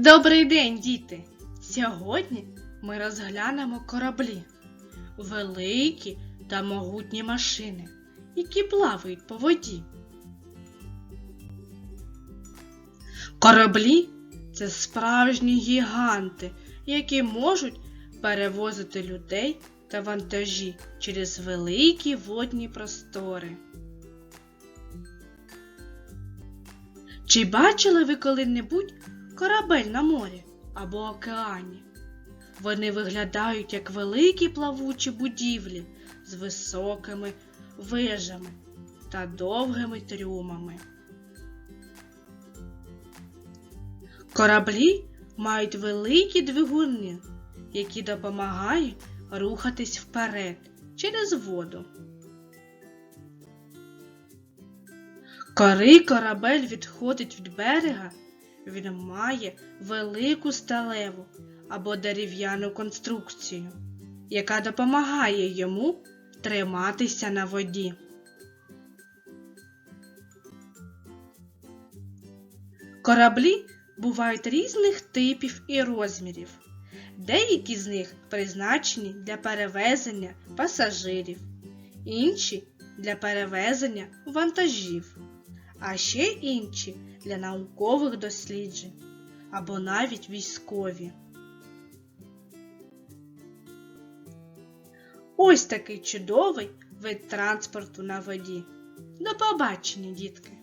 Добрий день, діти! Сьогодні ми розглянемо кораблі, великі та могутні машини, які плавають по воді. Кораблі це справжні гіганти, які можуть перевозити людей та вантажі через великі водні простори. Чи бачили ви коли-небудь корабель на морі або океані? Вони виглядають як великі плавучі будівлі з високими вежами та довгими трюмами. Кораблі мають великі двигуни, які допомагають рухатись вперед через воду. Коли корабель відходить від берега, він має велику сталеву або дерев'яну конструкцію, яка допомагає йому триматися на воді. Кораблі бувають різних типів і розмірів. Деякі з них призначені для перевезення пасажирів, інші для перевезення вантажів, а ще інші для наукових досліджень або навіть військові. Ось такий чудовий вид транспорту на воді. До побачення, дітки!